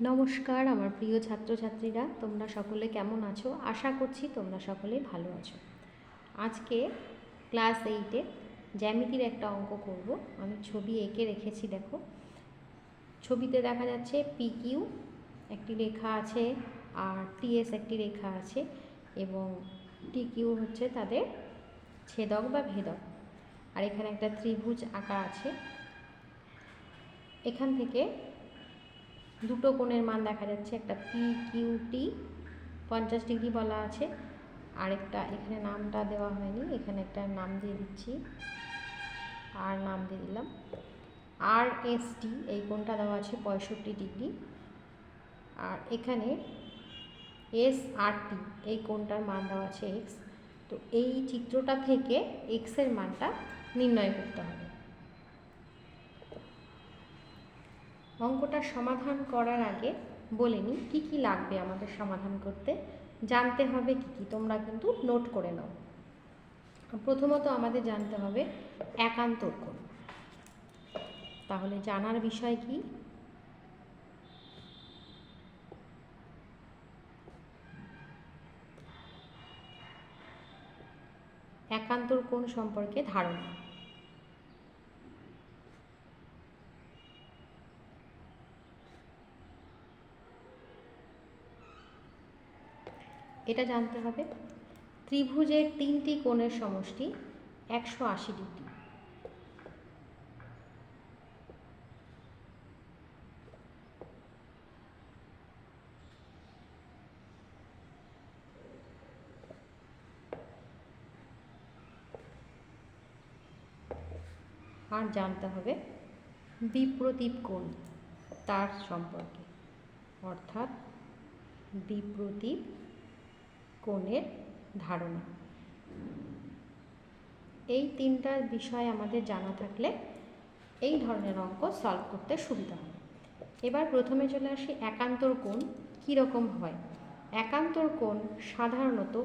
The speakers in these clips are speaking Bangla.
নমস্কার, আমার প্রিয় ছাত্রছাত্রীরা, তোমরা সকলে কেমন আছো? আশা করছি তোমরা সকলে ভালো আছো। আজকে ক্লাস এইটে জ্যামিতির একটা অঙ্ক করব। আমি ছবি এঁকে রেখেছি, দেখো। ছবিতে দেখা যাচ্ছে পি কিউ একটি রেখা আছে আর টিএস একটি রেখা আছে এবং টি কিউ হচ্ছে তাদের ছেদক বা ভেদক। আর এখানে একটা ত্রিভুজ আঁকা আছে। এখান থেকে দুটো কোণের মান দেখা যাচ্ছে, একটা পি কিউ টি পঞ্চাশ ডিগ্রি বলা আছে, আরেকটা এখানে নামটা দেওয়া হয়নি, এখানে একটা নাম দিয়ে দিচ্ছি, আর নাম দিয়ে দিলাম আর এস টি এই কোণটা দেওয়া আছে পঁয়ষট্টি ডিগ্রি, আর এখানে এস আর টি এই কোণটার মান দেওয়া আছে এক্স তো এই চিত্রটা থেকে এক্সের মানটা নির্ণয় করতে হবে। অঙ্কটার সমাধান করার আগে বলে নিই কী কী লাগবে আমাদের সমাধান করতে? জানতে হবে কী কী, তোমরা কিন্তু নোট করে নাও। প্রথমত আমাদের জানতে হবে একান্তর কোণ তাহলে জানার বিষয় কি? একান্তর কোণ সম্পর্কে ধারণা। এটা জানতে হবে। ত্রিভুজের তিনটি কোণের সমষ্টি একশো আশি ডিগ্রি। আর জানতে হবে বিপ্রতীপ কোণ তার সম্পর্কে। অর্থাৎ বিপ্রতীপ কোণের ধারণা। এই তিনটা বিষয় আমাদের জানা থাকলে এই ধরনের অঙ্ক সলভ করতে সুবিধা হয় এবার প্রথমে চলে আসি একান্তর কোণ কীরকম হয়? একান্তর কোণ সাধারণত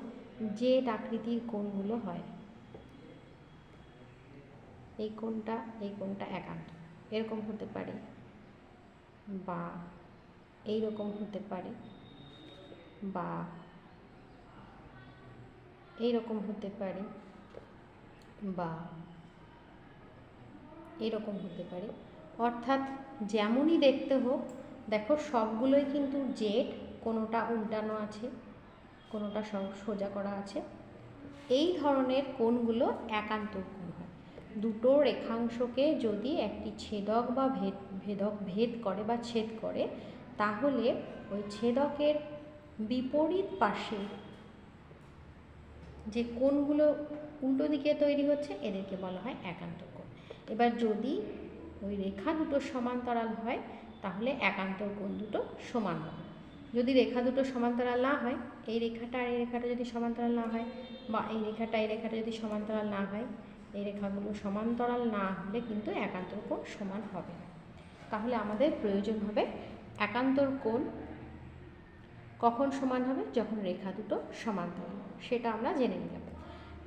যে আকৃতির কোণগুলো হয়। এই কোণটা এই কোণটা একান্ত। এরকম হতে পারে বা এই রকম হতে পারে বা এই রকম হতে পারে বা এরকম হতে পারে। অর্থাৎ যেমনই দেখতে হোক, দেখো সবগুলোই কিন্তু জেড, কোনোটা উল্টানো আছে, কোনোটা সোজা করা আছে। এই ধরনের কোণগুলো একান্ত কোণ হয়। দুটো রেখাংশকে যদি একটি ছেদক বা ভেদ ভেদক ভেদ করে বা ছেদ করে, তাহলে ওই ছেদকের বিপরীত পাশে যে কোণগুলো উল্টো দিকে তৈরি হচ্ছে, এদেরকে বলা হয় একান্ত কোণ এবার যদি ওই রেখা দুটো সমান্তরাল হয়, তাহলে একান্তর কোণ দুটো সমান হবে যদি রেখা দুটো সমান্তরাল না হয়, এই রেখাটা আর এই রেখাটা যদি সমান্তরাল না হয়, বা এই রেখাটা এই রেখাটা যদি সমান্তরাল না হয়, এই রেখাগুলো সমান্তরাল না হলে কিন্তু একান্তর কোণ সমান হবে না। তাহলে আমাদের প্রয়োজন হবে একান্তর কোণ কখন সমান হবে? যখন রেখা দুটো সমান্তরাল সেটা আমরা জেনে নিলাম।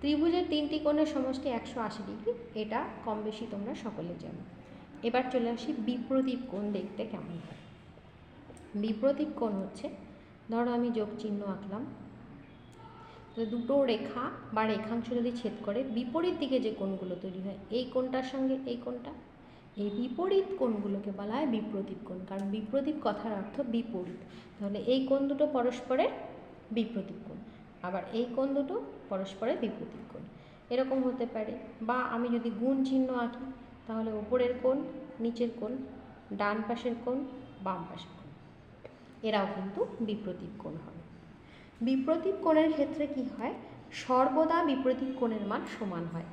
ত্রিভুজের তিনটি কোণের সমষ্টি একশো আশি ডিগ্রি। এটা কম বেশি তোমরা সকলে জানো। এবার চলে আসি বিপ্রতীপ কোণ দেখতে কেমন হয়? বিপ্রতীপ কোণ হচ্ছে, ধরো আমি যোগ চিহ্ন আঁকলাম। দুটো রেখা বা রেখাংশ যদি ছেদ করে, বিপরীত দিকে যে কোণগুলো তৈরি হয়, এই কোণটার সঙ্গে এই কোণটা? এই বিপরীত কোণগুলোকে বলা হয় বিপ্রতীপ কোণ, কারণ বিপ্রতীপ কথার অর্থ বিপরীত। তাহলে এই কোণ দুটো পরস্পরের বিপ্রতীপ কোণ, আবার এই কোণ দুটো পরস্পরের বিপ্রতীপ কোণ। এরকম হতে পারে, বা আমি যদি গুণ চিহ্ন আঁকি, তাহলে ওপরের কোণ, নিচের কোণ, ডান পাশের কোণ, বাম পাশের কোণ, এরাও কিন্তু বিপ্রতীপ কোণ হবে। বিপ্রতীপ কোণের ক্ষেত্রে কি হয়? সর্বদা বিপ্রতীপ কোণের মান সমান হয়।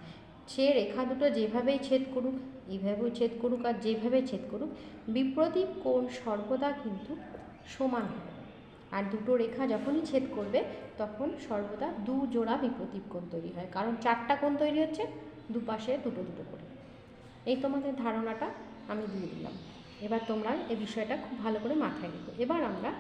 সে রেখা দুটো যেভাবেই ছেদ করুক এইভাবেও ছেদ করুক আর যেভাবে ছেদ করুক বিপ্রতীপ কোণ সর্বদা কিন্তু সমান হবে। আর দুটো রেখা যখনই ছেদ করবে, তখন সর্বদা দু জোড়া বিপ্রতীপ কোণ তৈরি হয়। কারণ চারটা কোণ তৈরি হচ্ছে, দুপাশে দুটো দুটো করে। এই তোমাদের ধারণাটা আমি দিয়ে দিলাম। এবার তোমরা এই বিষয়টা খুব ভালো করে মাথায় রেখো। এবার আমরা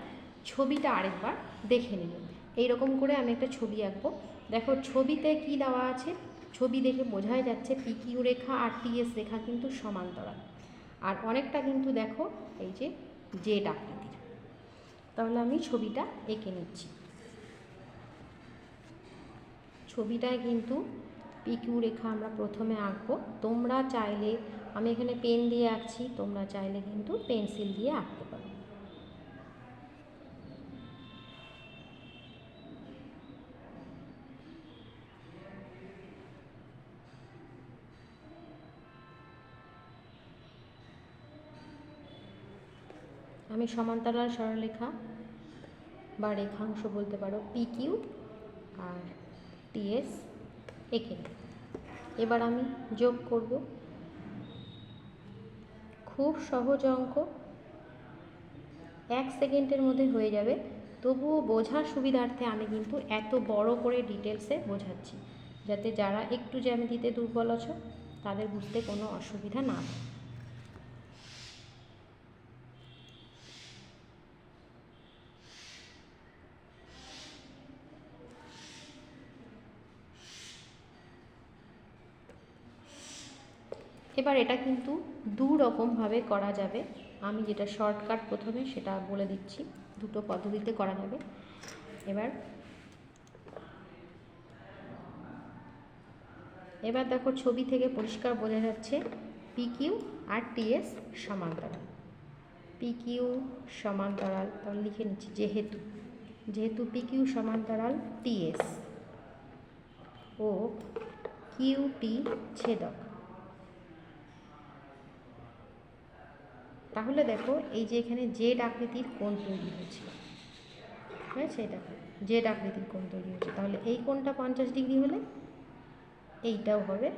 ছবিটা আরেকবার দেখে নিব। এইরকম করে আমি একটা ছবি আঁকবো। দেখো, ছবিতে কি দেওয়া আছে? ছবি দেখে বোঝাই যাচ্ছে পিকিউ রেখা আর টিএস রেখা কিন্তু সমান্তরাল। আর অনেকটা কিন্তু দেখো এই যে জেড আকৃতির। তাহলে আমি ছবিটা এঁকে নিচ্ছি। ছবিটায় কিন্তু পিকিউ রেখা আমরা প্রথমে আঁকবো। তোমরা চাইলে, আমি এখানে পেন দিয়ে আঁকছি, তোমরা চাইলে কিন্তু পেন্সিল দিয়ে আঁকতে আমি সমান্তরাল সরলরেখা বা রেখাংশ বলতে পারো পিকিউ আর টিএস এঁকে। এবার আমি যোগ করব। খুব সহজ অঙ্ক। এক সেকেন্ডের মধ্যে হয়ে যাবে। তবুও বোঝার সুবিধার্থে আমি কিন্তু এত বড় করে ডিটেলসে বোঝাচ্ছি, যাতে যারা একটু জ্যামিতিতে দুর্বল আছো, তাদের বুঝতে কোনো অসুবিধা না হয়। এবার এটা কিন্তু দু রকমভাবে করা যাবে। আমি যেটা শর্টকাট প্রথমে সেটা বলে দিচ্ছি। দুটো পদ্ধতিতে করা যাবে। এবার এবার দেখো ছবি থেকে পরিষ্কার বোঝা যাচ্ছে পিকিউ আর টিএস সমান্তরাল। পিকিউ সমান্তরাল, তাহলে লিখে নিচ্ছি যেহেতু। যেহেতু পিকিউ সমান্তরাল টিএস ও কিউটি ছেদক। তাহলে দেখো এই যে এখানে জেড আকৃতির কোণ তৈরি হয়েছিল হয়েছে এটা জেড আকৃতির কোণ তৈরি হয়েছে। তাহলে এই কোণটা পঞ্চাশ ডিগ্রি হলে এইটাও হবে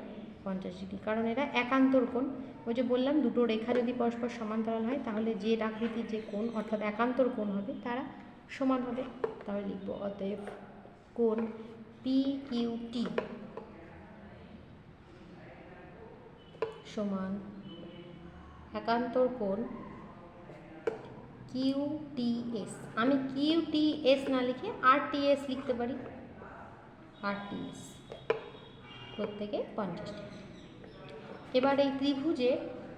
পঞ্চাশ ডিগ্রি। কারণ এরা একান্তর কোণ। ওই যে বললাম, দুটো রেখা যদি পরস্পর সমান্তরাল হয়, তাহলে জেড আকৃতির যে কোণ, অর্থাৎ একান্তর কোণ হবে, তারা সমান হবে। তাহলে লিখব, অতএব কোণ পি কিউ টি সমান একান্তর কোণ কিউ এস। আমি কিউ এস না লিখে আর এস লিখতে পারি। আর এস। প্রত্যেকে পঞ্চাশ ডিগ্রি এবার এই ত্রিভুজে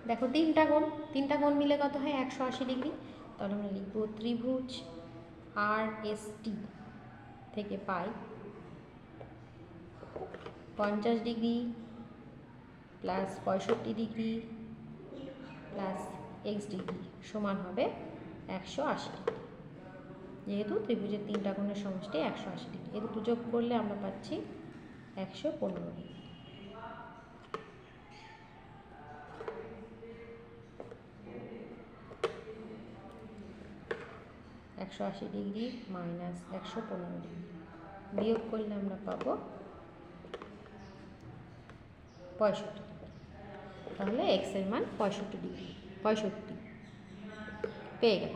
দেখো তিনটা কোণ। তিনটা কোণ মিলে কত হয়? একশো আশি ডিগ্রি। তাহলে আমরা লিখব ত্রিভুজ আর এস টি থেকে পাই পঞ্চাশ ডিগ্রি প্লাস পঁয়ষট্টি ডিগ্রি প্লাস এক্স ডিগ্রি সমান হবে একশো আশি যেহেতু ত্রিভুজের তিনটা কোণের সমষ্টি একশো আশি ডিগ্রি। এ দুটো যোগ করলে আমরা পাচ্ছি একশো পনেরো ডিগ্রি। একশো আশি ডিগ্রি মাইনাস একশো পনেরো ডিগ্রি। বিয়োগ করলে আমরা পাবো পঁয়ষট্টি। তাহলে এক্সের মান পঁয়ষট্টি ডিগ্রি, পঁয়ষট্টি। পেয়ে গেল।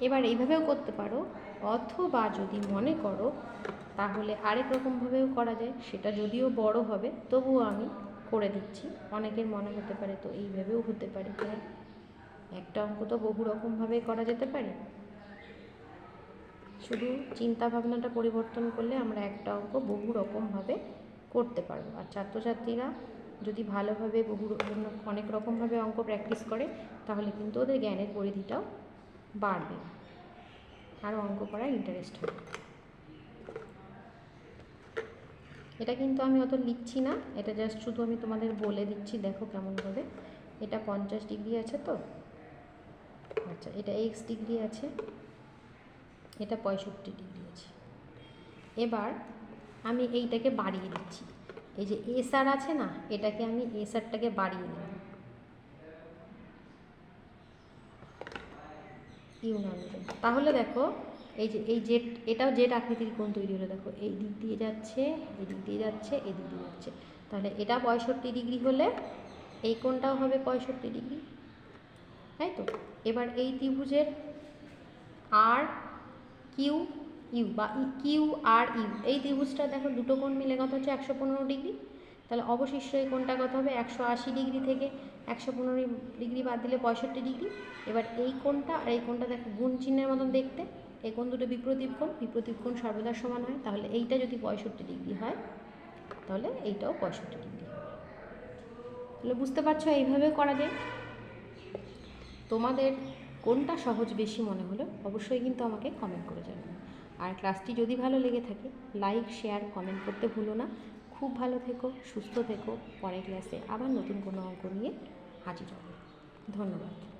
এবার এইভাবেও করতে পারো, অথবা যদি মনে করো তাহলে আরেক রকমভাবেও করা যায়, সেটা যদিও বড় হবে, তবুও আমি করে দিচ্ছি। অনেকের মনে হতে পারে তো এইভাবেও হতে পারে। হ্যাঁ একটা অঙ্ক তো বহু রকমভাবে করা যেতে পারে। শুধু চিন্তা ভাবনাটা পরিবর্তন করলে আমরা একটা অঙ্ক বহু রকমভাবে করতে পারব। আর ছাত্রছাত্রীরা যদি ভালোভাবে বহু অনেক রকমভাবে অঙ্ক প্র্যাকটিস করে, তাহলে কিন্তু ওদের জ্ঞানের পরিধিটাও বাড়বে। আরও অঙ্ক করার ইন্টারেস্ট হবে। এটা কিন্তু আমি অত লিখছি না, এটা জাস্ট শুধু আমি তোমাদের বলে দিচ্ছি, দেখো কেমন হবে। এটা পঞ্চাশ ডিগ্রি আছে তো? আচ্ছা এটা এক্স ডিগ্রি আছে, এটা পঁয়ষট্টি ডিগ্রি আছে। এবার আমি এইটাকে বাড়িয়ে দিচ্ছি। এই যে এসআর আছে না, এটাকে আমি এসআরটাকে বাড়িয়ে দিলাম ইউনানকে তাহলে দেখো, এই যে, এই জেট, এটাও জেট আকৃতির কোণ তৈরি হলো। দেখো, এই দিক দিয়ে যাচ্ছে, এই দিক দিয়ে যাচ্ছে, এই দিক দিয়ে যাচ্ছে। তাহলে এটা পঁয়ষট্টি ডিগ্রি হলে এই কোণটাও হবে পঁয়ষট্টি ডিগ্রি, তাই তো? এবার এই ত্রিভুজের আর কিউ ইউ বা কিউ আর ইউ। এই ত্রিভুজটা দেখো, দুটো কোণ মিলে কত হচ্ছে? একশো পনেরো ডিগ্রি। তাহলে অবশিষ্ট এই কোণটা কত হবে? একশো আশি ডিগ্রি থেকে একশো পনেরো ডিগ্রি বাদ দিলে পঁয়ষট্টি ডিগ্রি। এবার এই কোণটা আর এই কোণটা দেখো, গুণ চিহ্নের মতন দেখতে। এই কোণ দুটো বিপ্রতীপ কোণ বিপ্রতীপ কোণ সর্বদা সমান হয়। তাহলে এইটা যদি পঁয়ষট্টি ডিগ্রি হয়, তাহলে এইটাও পঁয়ষট্টি ডিগ্রি। তাহলে বুঝতে পারছ? এইভাবে করা যায়। তোমাদের কোনটা সহজ বেশি মনে হলো, অবশ্যই কিন্তু আমাকে কমেন্ট করে জানাবেন আর ক্লাসটি যদি ভালো লেগে থাকে লাইক শেয়ার কমেন্ট করতে ভুলো না। খুব ভালো থেকো, সুস্থ থেকো। পরের ক্লাসে আবার নতুন কোনো অঙ্ক নিয়ে হাজির হবে। ধন্যবাদ।